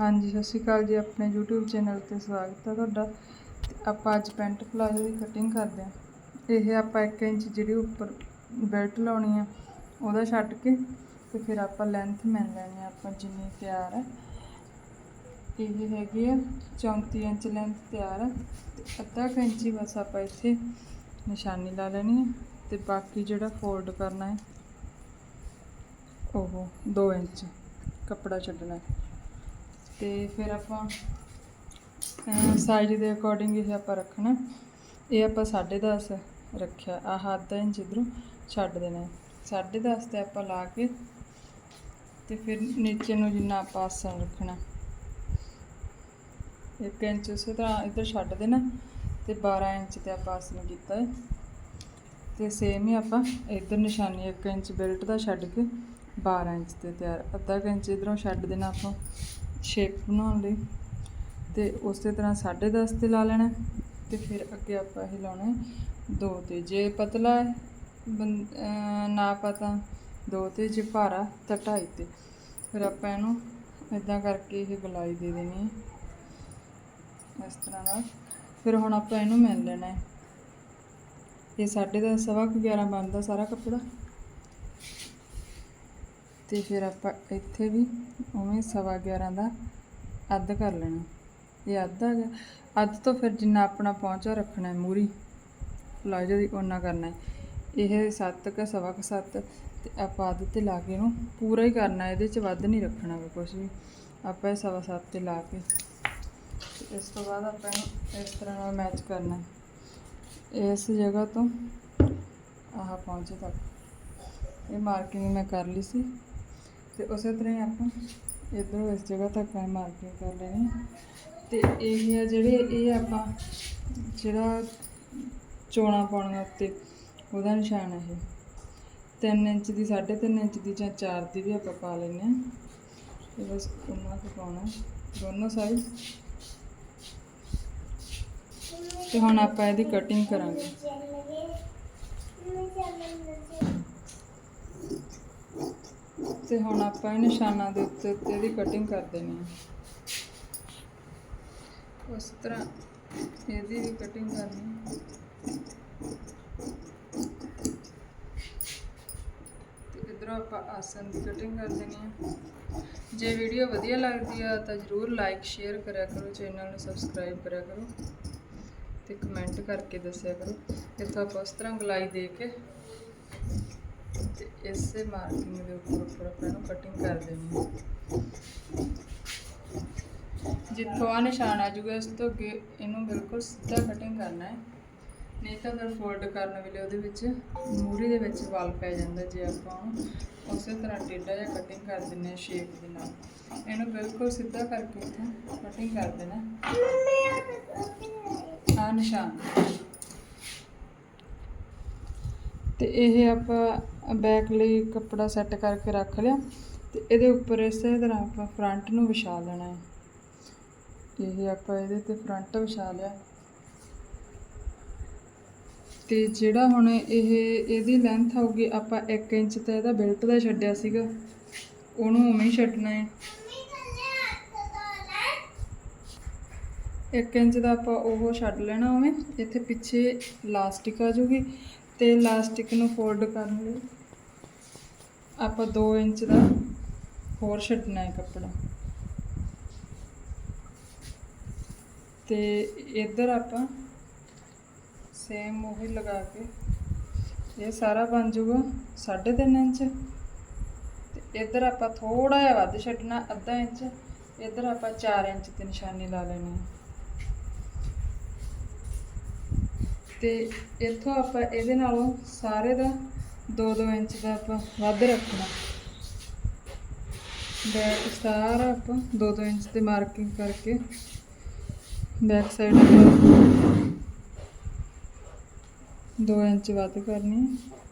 ਹਾਂਜੀ, ਸਤਿ ਸ਼੍ਰੀ ਅਕਾਲ ਜੀ, ਆਪਣੇ YouTube ਚੈਨਲ ਤੇ ਸਵਾਗਤ ਹੈ ਤੁਹਾਡਾ। ਤੇ ਆਪਾਂ ਅੱਜ ਪੈਂਟ ਪਲਾਜ਼ੋ ਦੀ ਕਟਿੰਗ ਕਰਦੇ ਹਾਂ ਇਹ ਆਪਾਂ 1 ਇੰਚ ਜਿਹੜੀ ਉੱਪਰ ਬੈਲਟ ਲਾਉਣੀ ਆ, ਉਹਦਾ ਛੱਡ ਕੇ ਤੇ ਫਿਰ ਆਪਾਂ ਲੈਂਥ ਮੈਨ ਲੈਣੀ ਆ, ਆਪਾਂ ਜਿੰਨੀ ਤਿਆਰ ਹੈ ਇਹ ਹੈਗੀ ਆ 34 ਇੰਚ ਲੈਂਥ ਤਿਆਰ ਹੈ ਤੇ ਅੱਧਾ ਕੁ ਇੰਚ ਬਸ ਆਪਾਂ ਇੱਥੇ ਨਿਸ਼ਾਨੀ ਲਾ ਲੈਣੀ ਹੈ ਤੇ ਬਾਕੀ ਜਿਹੜਾ ਫੋਲਡ ਕਰਨਾ ਹੈ, ਉਹ 2 ਇੰਚ ਕੱਪੜਾ ਛੱਡਣਾ ਹੈ। ਤੇ ਫਿਰ ਆਪਾਂ ਸਾਈਜ਼ ਦੇ ਅਕੋਰਡਿੰਗ ਇਹ ਆਪਾਂ ਰੱਖਣਾ। ਇਹ ਆਪਾਂ 10.5 ਰੱਖਿਆ। ਆਹ ਅੱਧਾ ਇੰਚ ਇਧਰੋਂ ਛੱਡ ਦੇਣਾ। ਹੈ। 10.5 ਤੇ ਆਪਾਂ ਲਾ ਕੇ ਤੇ ਫਿਰ ਨੀਚੇ ਨੂੰ ਜਿੰਨਾ ਆਪਾਂ ਆਸਣ ਰੱਖਣਾ। ਇੱਕ ਇੰਚ ਉਸੇ ਤਰ੍ਹਾਂ ਇੱਧਰ ਛੱਡ ਦੇਣਾ ਤੇ 12 ਇੰਚ ਤੇ ਆਪਾਂ ਆਸਣ ਕੀਤਾ ਹੈ ਤੇ ਸੇਮ ਹੀ ਆਪਾਂ ਇੱਧਰ ਨਿਸ਼ਾਨੀ 1 ਇੰਚ ਬੈਲਟ ਦਾ ਛੱਡ ਕੇ 12 ਇੰਚ ਤੇ ਤਿਆਰ। ਅੱਧਾ ਕੁ ਇੰਚ ਇਧਰੋਂ ਛੱਡ ਦੇਣਾ ਆਪਾਂ। ਸ਼ੇਪ ਬਣਾਉਣ ਲਈ। ਤੇ ਉਸੇ ਤਰ੍ਹਾਂ 10.5 ਤੇ ਲਾ ਲੈਣਾ। ਤੇ ਫਿਰ ਅੱਗੇ ਆਪਾਂ ਇਹ ਲਾਉਣਾ ਹੈ ਦੋ ਤੇ ਜੇ ਪਤਲਾ ਬੰ- ਨਾ ਪਤਾ, ਦੋ ਤੇ ਜੇ ਭਾਰਾ ਤਾਂ ਢਾਈ ਤੇ। ਫਿਰ ਆਪਾਂ ਇਹਨੂੰ ਇਦਾਂ ਕਰਕੇ ਇਹ ਗਲਾਈ ਦੇ ਦੇਣੀ ਹੈ। ਇਸ ਤਰ੍ਹਾਂ ਨਾਲ। ਫਿਰ ਹੁਣ ਆਪਾਂ ਇਹਨੂੰ ਮਿਲ ਲੈਣਾ ਹੈ। ਇਹ 10.5 ਸਵਾ ਕੁ 11 ਬਣਦਾ ਸਾਰਾ ਕੱਪੜਾ। ਤੇ ਫਿਰ ਆਪਾਂ ਇੱਥੇ ਵੀ ਉਵੇਂ ਸਵਾ 11 ਦਾ ਅੱਧ ਕਰ ਲੈਣਾ। ਇਹ ਅੱਧ ਆ ਗਿਆ। ਅੱਧ ਤੋਂ ਫਿਰ ਜਿੰਨਾ ਆਪਣਾ ਪਹੁੰਚਾ ਰੱਖਣਾ ਹੈ ਮੂਰੀ ਪਲਾਜੋ ਦੀ ਓਨਾ ਕਰਨਾ ਹੈ। ਇਹ 7 ਕ, ਸਵਾ ਕ 7 ਤੇ ਆਪਾਂ ਅੱਧ ਤੇ ਲਾ ਕੇ ਇਹਨੂੰ ਪੂਰਾ ਹੀ ਕਰਨਾ ਇਹਦੇ ਚ ਵੱਧ ਨਹੀਂ ਰੱਖਣਾ ਗਾ ਕੁਝ ਵੀ। ਆਪਾਂ ਇਹ ਸਵਾ 7 ਤੇ ਲਾ ਕੇ ਤੇ ਇਸ ਤੋਂ ਬਾਅਦ ਆਪਾਂ ਇਹਨੂੰ ਇਸ ਤਰ੍ਹਾਂ ਨਾਲ ਮੈਚ ਕਰਨਾ ਇਸ ਜਗ੍ਹਾ ਤੋਂ ਆਹ ਪਹੁੰਚੇ ਤੱਕ। ਇਹ ਮਾਰਕਿੰਗ ਮੈਂ ਕਰ ਲਈ ਸੀ। ਤੇ ਉਸੇ ਤਰ੍ਹਾਂ ਹੀ ਆਪਾਂ ਇੱਧਰੋਂ ਇਸ ਜਗ੍ਹਾ ਤੱਕ ਮੈਂ ਮਾਰਕਿੰਗ ਕਰ ਲੈਣੀ। ਹੈ। ਤੇ ਇਹ ਆ ਜਿਹੜੇ, ਇਹ ਆਪਾਂ ਜਿਹੜਾ ਚੋਣਾ ਪਾਉਣੀਆਂ ਉੱਤੇ, ਉਹਦਾ ਨਿਸ਼ਾਨ ਹੈ ਇਹ। 3 ਇੰਚ ਦੀ 3.5 ਇੰਚ ਦੀ ਜਾਂ 4 ਦੀ ਵੀ ਆਪਾਂ ਪਾ ਲੈਂਦੇ ਹਾਂ। ਤੇ ਬਸ ਉਹਨਾਂ ਤੋਂ ਪਾਉਣਾ ਦੋਨੋਂ ਸਾਈਜ਼ ਤੇ ਹੁਣ ਆਪਾਂ ਇਹਦੀ ਕਟਿੰਗ ਕਰਾਂਗੇ। ਤੇ ਹੁਣ ਆਪਾਂ ਇਹ ਨਿਸ਼ਾਨਾਂ ਦੇ ਉੱਤੇ ਉੱਤੇ ਇਹਦੀ ਕਟਿੰਗ ਕਰ ਦੇਣੀ ਹੈ। ਉਸ ਤਰ੍ਹਾਂ ਇਹਦੀ ਵੀ ਕਟਿੰਗ ਕਰਨੀ ਹੈ। ਤੇ ਇਧਰੋਂ ਆਪਾਂ ਆਸਨ ਦੀ ਕਟਿੰਗ ਕਰ ਦੇਣੀ ਹੈ। ਜੇ ਵੀਡੀਓ ਵਧੀਆ ਲੱਗਦੀ ਆ ਤਾਂ ਜਰੂਰ ਲਾਈਕ ਸ਼ੇਅਰ ਕਰਿਆ ਕਰੋ ਚੈਨਲ ਨੂੰ ਸਬਸਕ੍ਰਾਈਬ ਕਰਿਆ ਕਰੋ ਤੇ ਕਮੈਂਟ ਕਰਕੇ ਦੱਸਿਆ ਕਰੋ। ਇੱਥੋਂ ਆਪਾਂ ਉਸ ਤਰ੍ਹਾਂ ਗਲਾਈ ਦੇ ਕੇ ਤੇ ਇਸੇ ਮਾਰਕਿੰਗ ਦੇ ਉੱਪਰ ਉੱਪਰ ਆਪਾਂ ਇਹਨੂੰ ਕਟਿੰਗ ਕਰ ਦੇਣੀ ਹੈ। ਜਿੱਥੋਂ ਆ ਨਿਸ਼ਾਨ ਆ ਜੂਗਾ ਇਸ ਤੋਂ ਅੱਗੇ ਇਹਨੂੰ ਬਿਲਕੁਲ ਸਿੱਧਾ ਕਟਿੰਗ ਕਰਨਾ ਹੈ। ਨਹੀਂ ਤਾਂ ਫਿਰ ਫੋਲਡ ਕਰਨ ਵੇਲੇ ਉਹਦੇ ਵਿੱਚ ਮੂਰੀ ਦੇ ਵਿੱਚ ਵਾਲ ਪੈ ਜਾਂਦਾ ਜੇ ਆਪਾਂ ਉਸੇ ਤਰ੍ਹਾਂ ਟੇਢਾ ਜਿਹਾ ਕਟਿੰਗ ਕਰ ਦਿੰਨੇ ਆ ਸ਼ੇਪ ਦੇ ਨਾਲ। ਇਹਨੂੰ ਬਿਲਕੁਲ ਸਿੱਧਾ ਕਰਕੇ ਇੱਥੋਂ ਕਟਿੰਗ ਕਰ ਦੇਣਾ। ਆ ਨਿਸ਼ਾਨ। ਤੇ ਇਹ ਆਪਾਂ ਬੈਕ ਲਈ ਕੱਪੜਾ ਸੈੱਟ ਕਰਕੇ ਰੱਖ ਲਿਆ ਤੇ ਇਹਦੇ ਉੱਪਰ ਇਸੇ ਤਰ੍ਹਾਂ ਆਪਾਂ ਫਰੰਟ ਨੂੰ ਵਿਛਾ ਲੈਣਾ ਹੈ। ਇਹ ਆਪਾਂ ਇਹਦੇ ਤੇ ਫਰੰਟ ਵਿਛਾ ਲਿਆ। ਤੇ ਜਿਹੜਾ ਹੁਣ ਇਹ, ਇਹਦੀ ਲੈਂਥ ਆਊਗੀ, ਆਪਾਂ 1 ਇੰਚ ਤਾਂ ਇਹਦਾ ਬੈਲਟ ਦਾ ਛੱਡਿਆ ਸੀਗਾ, ਉਹਨੂੰ ਉਵੇਂ ਹੀ ਛੱਡਣਾ ਹੈ। 1 ਇੰਚ ਦਾ ਆਪਾਂ ਉਹ ਛੱਡ ਲੈਣਾ ਉਵੇਂ, ਇੱਥੇ ਪਿੱਛੇ ਲਾਸਟਿਕ ਆ ਜੂਗੀ ਤੇ ਲਾਸਟਿਕ ਨੂੰ ਫੋਲਡ ਕਰਨ ਲਈ ਆਪਾਂ 2 ਇੰਚ ਦਾ ਹੋਰ ਛੱਡਣਾ ਹੈ ਕੱਪੜਾ। ਤੇ ਇੱਧਰ ਆਪਾਂ ਸੇਮ ਉਹੀ ਲਗਾ ਕੇ ਇਹ ਸਾਰਾ ਬਣ ਜਾਊਗਾ 3.5 ਇੰਚ। ਤੇ ਇੱਧਰ ਆਪਾਂ ਥੋੜਾ ਜਿਹਾ ਵੱਧ ਛੱਡਣਾ, ਅੱਧਾ ਇੰਚ। ਇੱਧਰ ਆਪਾਂ 4 ਇੰਚ ਤੇ ਨਿਸ਼ਾਨੀ ਲਾ ਲੈਣੀ ਹੈ। ਤੇ ਇੱਥੋਂ ਆਪਾਂ ਇਹਦੇ ਨਾਲੋਂ ਸਾਰੇ ਦਾ 2-2 ਇੰਚ ਦਾ ਆਪਾਂ ਵੱਧ ਰੱਖਣਾ। ਬੈਕ ਸਾਰਾ ਆਪਾਂ 2-2 ਇੰਚ ਤੇ ਮਾਰਕਿੰਗ ਕਰਕੇ ਬੈਕ ਸਾਈਡ ਆਪਾਂ 2 ਇੰਚ ਵੱਧ ਕਰਨੀ ਹੈ।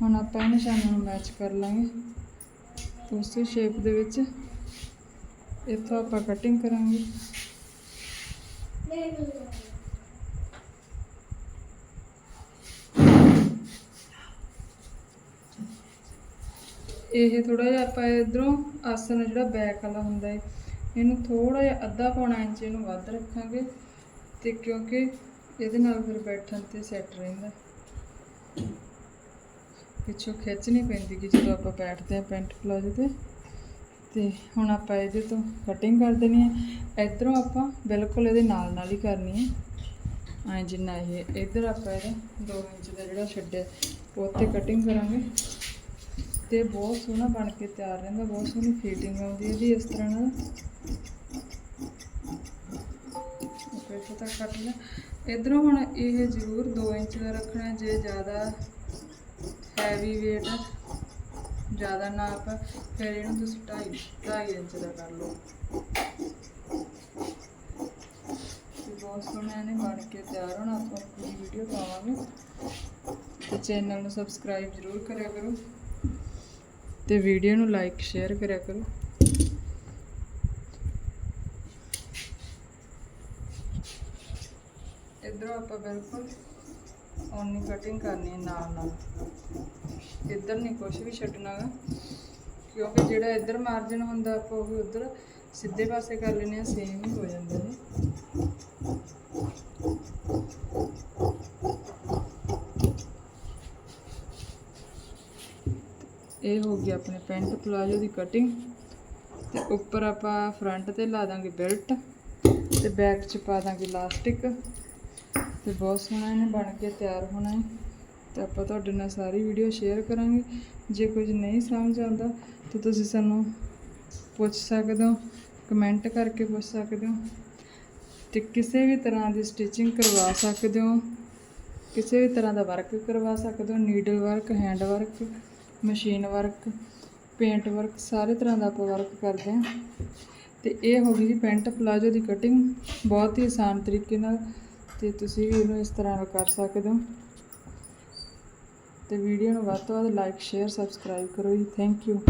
ਹੁਣ ਆਪਾਂ ਇਹ ਨਿਸ਼ਾਨਾਂ ਨੂੰ ਮੈਚ ਕਰ ਲਾਂਗੇ। ਉਸੇ ਸ਼ੇਪ ਦੇ ਵਿੱਚ ਇੱਥੋਂ ਆਪਾਂ ਕਟਿੰਗ ਕਰਾਂਗੇ। ਇਹ ਥੋੜਾ ਜਿਹਾ ਆਪਾਂ ਇਧਰੋਂ ਆਸਨ ਜਿਹੜਾ ਬੈਕ ਵਾਲਾ ਹੁੰਦਾ ਹੈ ਇਹਨੂੰ ਥੋੜਾ ਜਿਹਾ ਅੱਧਾ ਪੌਣਾ ਇੰਚ ਇਹਨੂੰ ਵੱਧ ਰੱਖਾਂਗੇ ਤੇ ਕਿਉਂਕਿ ਇਹਦੇ ਨਾਲ ਫਿਰ ਬੈਠਣ ਤੇ ਸੈੱਟ ਰਹਿੰਦਾ। ਪਿੱਛੋਂ ਖਿੱਚ ਨਹੀਂ ਪੈਂਦੀ ਕਿ ਜਦੋਂ ਆਪਾਂ ਬੈਠਦੇ ਆ ਪੈਂਟ ਪਲਾਜੋ ਤੇ। ਤੇ ਹੁਣ ਆਪਾਂ ਇਹਦੇ ਤੋਂ ਕਟਿੰਗ ਕਰ ਦੇਣੀ ਹੈ। ਇਧਰੋਂ ਆਪਾਂ ਬਿਲਕੁਲ ਇਹਦੇ ਨਾਲ ਨਾਲ ਹੀ ਕਰਨੀ ਹੈ। ਐ ਜਿੰਨਾ ਇਹ, ਇਧਰ ਆਪਾਂ ਇਹਦਾ 2 ਇੰਚ ਦਾ ਜਿਹੜਾ ਛੱਡਿਆ ਉੱਥੇ ਕਟਿੰਗ ਕਰਾਂਗੇ। ਤੇ ਬਹੁਤ ਸੋਹਣਾ ਬਣ ਕੇ ਤਿਆਰ ਰਹਿੰਦਾ, ਬਹੁਤ ਸੋਹਣੀ ਫਿਟਿੰਗ ਆਉਂਦੀ ਹੈ ਇਹਦੀ ਇਸ ਤਰ੍ਹਾਂ ਨਾਲ। ਓਕੇ ਇੱਥੇ ਤੱਕ ਕੱਟ ਲਿਆ। ਇਧਰੋਂ ਹੁਣ ਇਹ ਜ਼ਰੂਰ 2 ਇੰਚ ਦਾ ਰੱਖਣਾ ਜੇ ਜ਼ਿਆਦਾ ਹੈਵੀ weight ਜ਼ਿਆਦਾ ਨਾਪ ਫਿਰ ਇਹਨੂੰ ਤੁਸੀਂ 2.5 2.5 ਇੰਚ ਦਾ ਕਰ ਲਓ। ਬਹੁਤ ਸੋਹਣਾ ਇਹਨੇ ਬਣ ਕੇ ਤਿਆਰ ਹੋਣਾ। ਆਪਾਂ ਪੂਰੀ ਵੀਡੀਓ ਪਾਵਾਂਗੇ। ਤੇ ਚੈਨਲ ਨੂੰ ਸਬਸਕ੍ਰਾਈਬ ਜ਼ਰੂਰ ਕਰਿਆ ਕਰੋ। ਤੇ ਵੀਡੀਓ ਨੂੰ ਲਾਈਕ ਸ਼ੇਅਰ ਕਰਿਆ ਕਰੋ। ਇਧਰੋਂ ਆਪਾਂ ਬਿਲਕੁਲ ਓਨੀ ਕਟਿੰਗ ਕਰਨੀ ਹੈ ਨਾਲ ਨਾਲ। ਇੱਧਰ ਨਹੀਂ ਕੁਝ ਵੀ ਛੱਡਣਾ ਕਿਉਂਕਿ ਜਿਹੜਾ ਇੱਧਰ ਮਾਰਜਨ ਹੁੰਦਾ, ਆਪਾਂ ਉਹ ਉੱਧਰ ਸਿੱਧੇ ਪਾਸੇ ਕਰ ਲੈਨੇ ਆ ਸੇਮ ਹੀ ਹੋ ਜਾਂਦਾ ਨੇ ਇਹ ਹੋ ਗਈ ਆਪਣੇ ਪੈਂਟ ਪਲਾਜੋ ਦੀ ਕਟਿੰਗ ਤੇ ਉੱਪਰ ਆਪਾਂ ਫਰੰਟ ਤੇ ਲਾ ਦਾਂਗੇ ਬੈਲਟ ਤੇ ਬੈਕ 'ਚ ਪਾ ਦਾਂਗੇ ਇਲਾਸਟਿਕ ਤੇ ਬਹੁਤ ਸੋਹਣਾ ਇਹਨੇ ਬਣ ਕੇ ਤਿਆਰ ਹੋਣਾ ਹੈ। ਤੇ ਆਪਾਂ ਤੁਹਾਡੇ ਨਾਲ ਸਾਰੀ ਵੀਡੀਓ ਸ਼ੇਅਰ ਕਰਾਂਗੇ। ਜੇ ਕੁਝ ਨਹੀਂ ਸਮਝ ਆਉਂਦਾ, ਤਾਂ ਤੁਸੀਂ ਸਾਨੂੰ ਪੁੱਛ ਸਕਦੇ ਹੋ ਕਮੈਂਟ ਕਰਕੇ ਪੁੱਛ ਸਕਦੇ ਹੋ ਤੇ ਕਿਸੇ ਵੀ ਤਰ੍ਹਾਂ ਦੀ ਸਟਿਚਿੰਗ ਕਰਵਾ ਸਕਦੇ ਹੋ, ਕਿਸੇ ਵੀ ਤਰ੍ਹਾਂ ਦਾ ਵਰਕ ਕਰਵਾ ਸਕਦੇ ਹੋ needle work hand work machine work paint work ਸਾਰੇ ਤਰ੍ਹਾਂ ਦਾ ਆਪਾਂ ਵਰਕ ਕਰਦੇ ਹਾਂ। ਤੇ ਇਹ ਹੋ ਗਈ ਜੀ ਪੈਂਟ ਪਲਾਜੋ ਦੀ ਕਟਿੰਗ ਬਹੁਤ ਹੀ ਆਸਾਨ ਤਰੀਕੇ ਨਾਲ ਤੇ ਤੁਸੀਂ ਵੀ ਇਹਨੂੰ ਇਸ ਤਰ੍ਹਾਂ ਨਾਲ ਕਰ ਸਕਦੇ ਹੋ। ਤੇ ਵੀਡੀਓ ਨੂੰ ਵੱਧ ਤੋਂ ਵੱਧ ਲਾਈਕ ਸ਼ੇਅਰ ਸਬਸਕ੍ਰਾਈਬ ਕਰੋ ਜੀ। Thank you